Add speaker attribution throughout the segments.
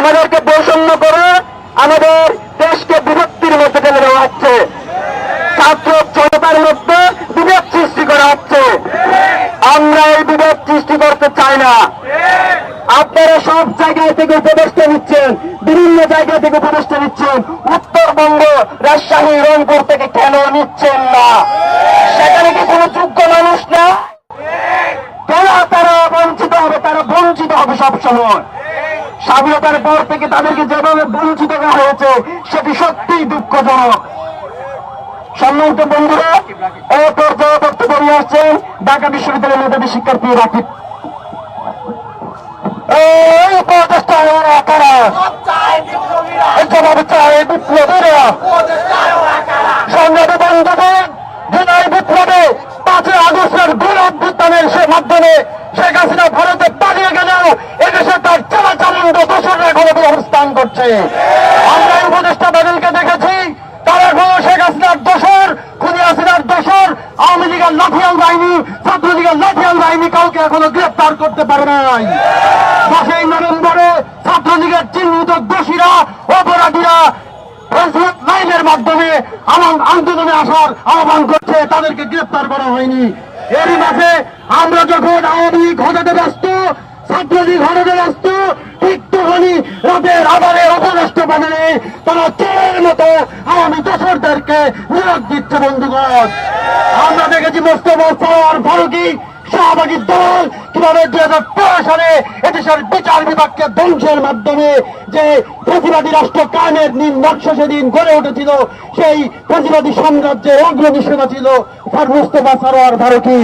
Speaker 1: আমাদেরকে বৈষম্য করে আমাদের দেশকে বিভক্তির মধ্যে ফেলে দেওয়া হচ্ছে। ছাত্র জনতার মধ্যে বিভেদ সৃষ্টি করা হচ্ছে। আমরা এই বিভেদ সৃষ্টি করতে চাই না। আপনারা সব জায়গায় থেকে উপদেষ্টা নিচ্ছেন, বিভিন্ন জায়গা থেকে উপদেষ্টা নিচ্ছেন। উত্তরবঙ্গ রাজশাহী, রংপুর থেকে কেন নিচ্ছেন না সেখানে কি কোনো যোগ্য মানুষ না কেন তারা বঞ্চিত হবে তারা বঞ্চিত হবে সবসময় স্বাধীনতার পর থেকে তাদেরকে যেভাবে বঞ্চিত করা হয়েছে, সেটি সত্যিই দুঃখজনক। সম্মানিত বন্ধুরা এ পর্যায়ে বক্তব্য নিয়ে আসছেন ঢাকা বিশ্ববিদ্যালয়ের মেধাবী শিক্ষার্থী রাকিব। এই প্রচেষ্টা ওরা কারা এই জবাব চায় বিপ্লবীরা সংগ্রামী বান্ধবের জুলাই বিপ্লবে পাঁচই আগস্টের গুণ অভ্যুত্থানের সে মাধ্যমে শেখ হাসিনা ভারতে পালিয়ে গেলেও এদেশে তার চালাচালন্দ দোষরা এখনও অবস্থান করছে আমরা এই উপদেষ্টা বাদলকে দেখেছি তারা এখনও শেখ হাসিনার দোষর খুনি হাসিনার দোষর আওয়ামী লীগের লাঠিয়াল বাহিনী ছাত্রলীগের লাঠিয়াল বাহিনী কাউকে এখনও গ্রেপ্তার করতে পারে নাই। দশই নভেম্বরে ছাত্রলীগের চিহ্নিত দোষীরা, অপরাধীরা ফেসবুক লাইনের মাধ্যমে আমার আন্দোলনে আসার আহ্বান করছে, তাদেরকে গ্রেপ্তার করা হয়নি। এরই মাঝে আমরা যখন আওয়ামী লীগ হটাতে ব্যস্ত, ছাত্রলীগ হটাতে ব্যস্ত, ঠিক তখনই রাতের আবারে অপনষ্ট বানালে তারা চোরের মতো আওয়ামী দোসরদেরকে নিয়োগ দিচ্ছে বন্ধুগণ। আমরা দেখেছি মোস্তফা সরোয়ার ফারুকি শাহবাগী দল কীভাবে দুই হাজার তেরো সালে এদেশের বিচার বিভাগকে ধ্বংসের মাধ্যমে যে প্রতিবাদী রাষ্ট্র কায়েমের নীল নকশা সেদিন গড়ে উঠেছিল, সেই প্রতিবাদী সাম্রাজ্যের অগ্রণী সেবা ছিল স্যার মুস্তফা সারোয়ার ভারতী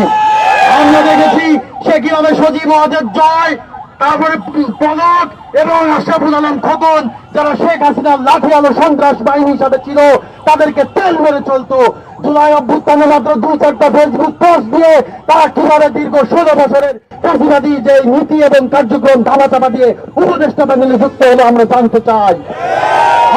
Speaker 1: আমরা দেখেছি সে কীভাবে সজীব মহাদের জয়, তারপরে পলক এবং আশরাফুল আলম খোকন, যারা শেখ হাসিনার লাঠি আলো সন্ত্রাস বাহিনী হিসাবে ছিল, তাদেরকে তেল মেরে চলতো। জুলাই মাত্র চারটা ফেসবুক পোস্ট দিয়ে তারা কীভাবে দীর্ঘ ষোলো বছরের প্রতিবাদী যে নীতি এবং কার্যক্রম চাপা দিয়ে উপদেষ্টা প্যানেলে যুক্ত হলো আমরা জানতে চাই।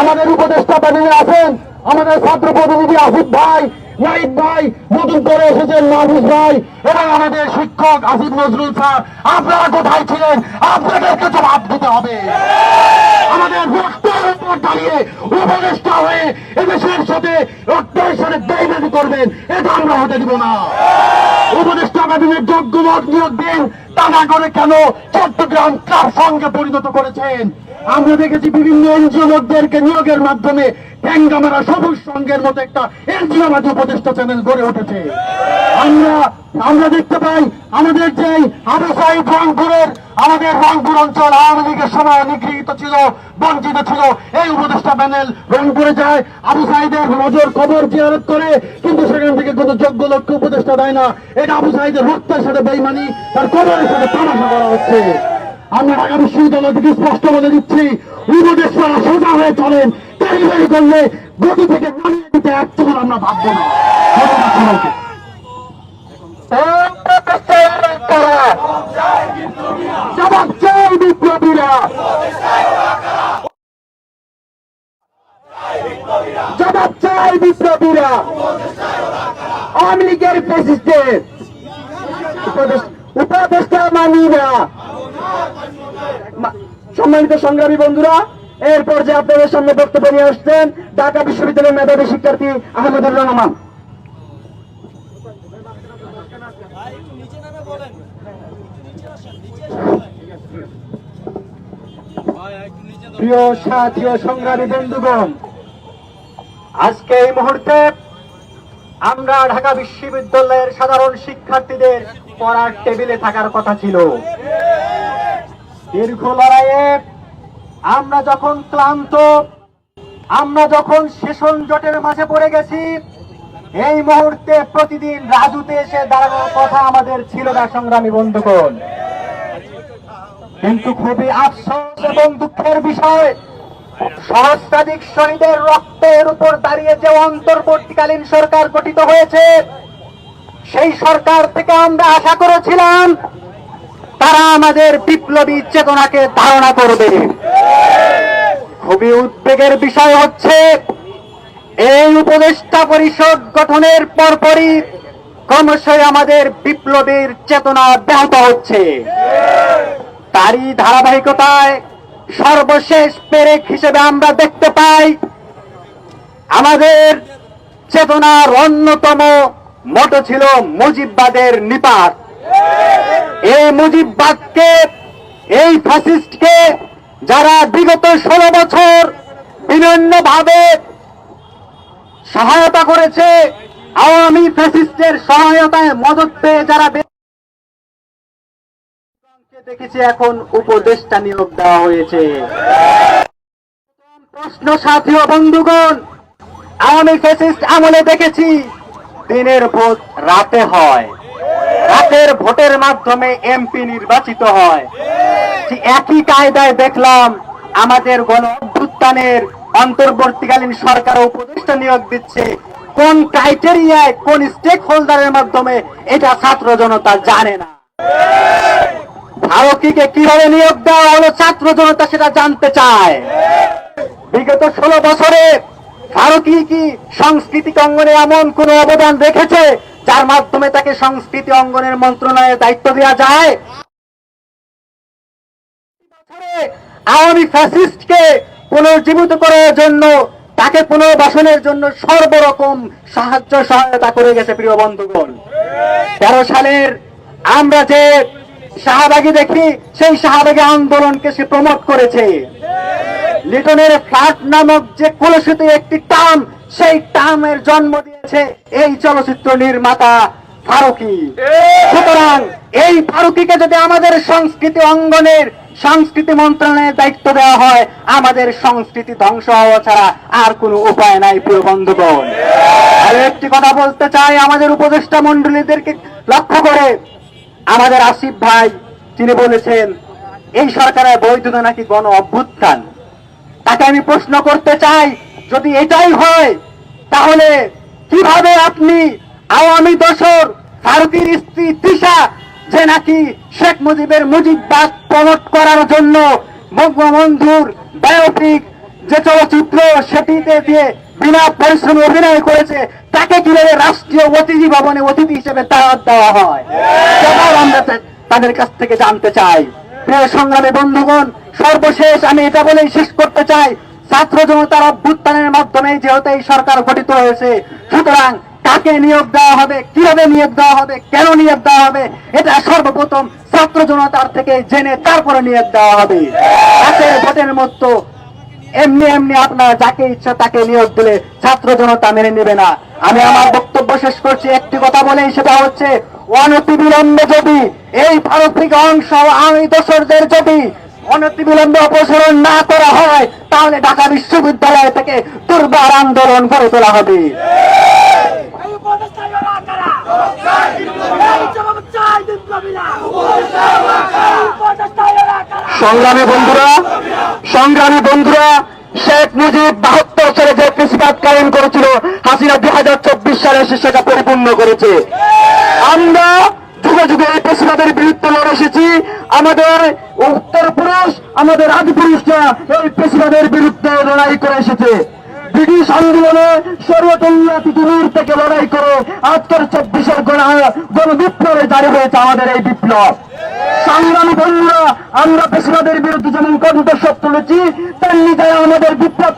Speaker 1: আমাদের উপদেষ্টা প্যানেলে আছেন আমাদের ছাত্র প্রতিনিধি আসিফ ভাই নাইব ভাই, নতুন করে এসেছেন মাহবুব ভাই এবং আমাদের শিক্ষক আসিফ নজরুল স্যার। আপনারা কোথায় ছিলেন? আপনাদেরকে জবাব দিতে হবে। আমাদের রক্তের উপর দাঁড়িয়ে উপদেষ্টা হয়ে এদেশের সাথে রক্তের সাথে করবেন, এটা আমরা হতে দিব না। উপদেষ্টা ক্যাবিনেট যোগ্য মত নিয়োগ দিন তা করে কেন চট্টগ্রাম কার সঙ্গে পরিণত করেছেন? আমরা দেখেছি বিভিন্ন এনজিও লোকদেরকে নিয়োগের মাধ্যমে ট্যাঙ্গামারা সবুজ সঙ্গের মতো একটা এনজিও মাঝে উপদেষ্টা চ্যানেল গড়ে উঠেছে। আমরা আমরা দেখতে পাই আমাদের যে আবু রংপুরের, আমাদের রংপুর অঞ্চল আওয়ামী লীগের সময় নিগৃহীত ছিল, বঞ্চিত ছিল। এই উপদেষ্টা প্যানেল রংপুরে যায়, আবু সাইদের নজর কবর জিয়ারত করে, কিন্তু সেখান থেকে কোনো যোগ্য লক্ষ্য উপদেষ্টা দেয় না। এটা আবু সাইদের রক্তের সাথে বেইমানি, তার কবরের সাথে তামাশা করা হচ্ছে। আমরা ঢাকা বিশ্ববিদ্যালয় থেকে স্পষ্ট বলে দিচ্ছি, উপদেষ্টারা সোজা হয়ে চলেন ডেলিভারি করলে গতি থেকে নামিয়ে দিতে এক চুল আমরা ভাববো না। বিপ্লবীরা। আওয়ামী লীগের প্রেসিডেন্ট উপদেষ্টা মানি সম্মানিত সংগ্রামী বন্ধুরা, এরপর যে আপনাদের সামনে বক্তব্য নিয়ে আসছেন ঢাকা বিশ্ববিদ্যালয়ের মেধাবী শিক্ষার্থী আহমেদুর রহমান। প্রিয় সাথী ও সংগ্রামী বন্ধুগণ, আজকে এই মুহূর্তে আমরা ঢাকা বিশ্ববিদ্যালয়ের সাধারণ শিক্ষার্থীদের পড়ার টেবিলে থাকার কথা ছিল। দীর্ঘ লড়াইয়ে আমরা যখন ক্লান্ত, আমরা যখন সেশন জটের মাঝে পড়ে গেছি, এই মুহূর্তে প্রতিদিন রাজুতে এসে দাঁড়ানোর কথা আমাদের ছিল না, সংগ্রামী বন্ধুগণ। কিন্তু খুবই আফসোস এবং দুঃখের বিষয়, সহস্রাধিক শহীদের রক্তের উপর দাঁড়িয়ে যে অন্তর্বর্তীকালীন সরকার গঠিত হয়েছে সেই সরকার থেকে আমরা আশা করেছিলাম তারা আমাদের বিপ্লবী চেতনাকে ধারণা করবে। খুবই উদ্বেগের বিষয় হচ্ছে, এই উপদেষ্টা পরিষদ গঠনের পরপরই ক্রমশই আমাদের বিপ্লবীর চেতনা ব্যাহত হচ্ছে। তারই ধারাবাহিকতায়
Speaker 2: সর্বশেষ পেরেক হিসেবে আমরা দেখতে পাই, আমাদের চেতনার অন্যতম মোটো ছিল মুজিববাদের নিপাত। এই মুজিববাদকে, এই ফ্যাসিস্টকে যারা বিগত ষোলো বছর বিভিন্ন ভাবে সহায়তা করেছে, আওয়ামী ফ্যাসিস্টের সহায়তায় মদত পেয়ে যারা দেখেছি এখন উপদেষ্টা নিয়োগ দেওয়া হয়েছে। প্রশ্ন সাথী বন্ধুগণ, আওয়ামী ফ্যাসিস্ট আমলে দেখেছি। দিনের ভোট রাতে হয়। রাতের ভোটের মাধ্যমে এমপি নির্বাচিত হয়। একই কায়দায় দেখলাম আমাদের গণ অভ্যুত্থানের অন্তর্বর্তীকালীন সরকার উপদেষ্টা নিয়োগ দিচ্ছে। কোন ক্রাইটেরিয়ায় কোন স্টেক হোল্ডারের মাধ্যমে এটা ছাত্র জনতা জানে না। ভারতীকে কীভাবে নিয়োগ দেওয়া হলো ছাত্র জনতা সেটা জানতে চায়। বিগত ষোলো বছরে ভারতী কি সাংস্কৃতিক অঙ্গনে এমন কোন অবদান রেখেছে, যার মাধ্যমে তাকে সংস্কৃতি অঙ্গনের মন্ত্রণালয়ে দায়িত্ব দেওয়া যায়? আওয়ামী ফ্যাসিস্টকে পুনর্জীবিত করার জন্য, তাকে পুনর্বাসনের জন্য সর্বরকম সাহায্য সহায়তা করে গেছে প্রিয় বন্ধুগণ। তেরো সালের আমরা যে শাহবাগী দেখি, সেই শাহবাগী আন্দোলনকে সে প্রমোট করেছে। লিটনের ফ্ল্যাট নামক যে কলসিতে একটি টার্ম সেই টার্মের জন্ম দিয়েছে এই চলচ্চিত্র নির্মাতা ফারুকি। সুতরাং এই ফারুকিকে যদি আমাদের সংস্কৃতি অঙ্গনের, সংস্কৃতি মন্ত্রণালয়ের দায়িত্ব দেওয়া হয়, আমাদের সংস্কৃতি ধ্বংস হওয়া ছাড়া আর কোনো উপায় নাই, প্রিয় বন্ধুগণ। আর একটি কথা বলতে চাই আমাদের উপদেষ্টা মন্ডলীদেরকে লক্ষ্য করে। আমাদের আসিফ ভাই, তিনি বলেছেন, এই সরকারের বৈধতা নাকি গণ অভ্যুত্থান? তাকে আমি প্রশ্ন করতে চাই, যদি এটাই হয়, তাহলে কীভাবে আপনি আওয়ামী দশর ফারুকির স্ত্রী তৃষা, যে নাকি শেখ মুজিবের মুজিববাদ প্রমোট করার জন্য বঙ্গবন্ধুর বায়োপিক যে চলচ্চিত্র সেটিতে দিয়ে বিনা পরিশ্রমে অভিনয় করেছে, তাকে কীভাবে রাষ্ট্রীয় অতিথি ভবনে অতিথি হিসেবে দাওয়াত দেওয়া হয়? আমরা তাদের কাছ থেকে জানতে চাই। প্রিয় সংগ্রামী বন্ধুগণ সর্বশেষ আমি এটা বলেই শেষ করতে চাই, ছাত্র জনতার অভ্যুত্থানের মাধ্যমে যেহেতু এই সরকার গঠিত হয়েছে, সুতরাং কাকে নিয়োগ দেওয়া হবে, কীভাবে নিয়োগ দেওয়া হবে, কেন নিয়োগ দেওয়া হবে, এটা সর্বপ্রথম ছাত্র জনতার থেকে জেনে তারপরে নিয়োগ দেওয়া হবে। রাতের ভোটের মতো, এমনি এমনি আপনার যাকে ইচ্ছা তাকে নিয়োগ দিলে ছাত্র জনতা মেনে নেবে না। আমি আমার বক্তব্য শেষ করছি, একটি কথা বলেই সেটা হচ্ছে, অনতিবিলম্বে যদি এই ভারত থেকে অংশ আমি দোসরদের যদি অনতিবিলম্বে অপসারণ না করা হয় তাহলে ঢাকা বিশ্ববিদ্যালয় থেকে দুর্বার আন্দোলন গড়ে তোলা হবে
Speaker 3: কারা? কারা?
Speaker 4: সংগ্রামী বন্ধুরা সংগ্রামী বন্ধুরা শেখ মুজিব বাহাত্তর সালে যে কৃষিপাত কায়েম করেছিল হাসিনা দুই হাজার চব্বিশ সালে সেটা পরিপূর্ণ করেছে আমরা যুগে যুগে এই বিরুদ্ধে লড়ে এসেছি। আমাদের উত্তর পুরুষ আমাদের এই বিরুদ্ধে লড়াই করে এসেছে। ব্রিটিশ আন্দোলনে সর্বতল্লা থেকে লড়াই করে আজকের চব্বিশের গণ গণবিপ্লবে জারি হয়েছে আমাদের এই বিপ্লব। সংগ্রামী বন্ধুরা, আমরা পেশিবাদের বিরুদ্ধে যেমন কণ্ঠস্বর তুলেছি, তেমনি যারা আমাদের বিপ্লব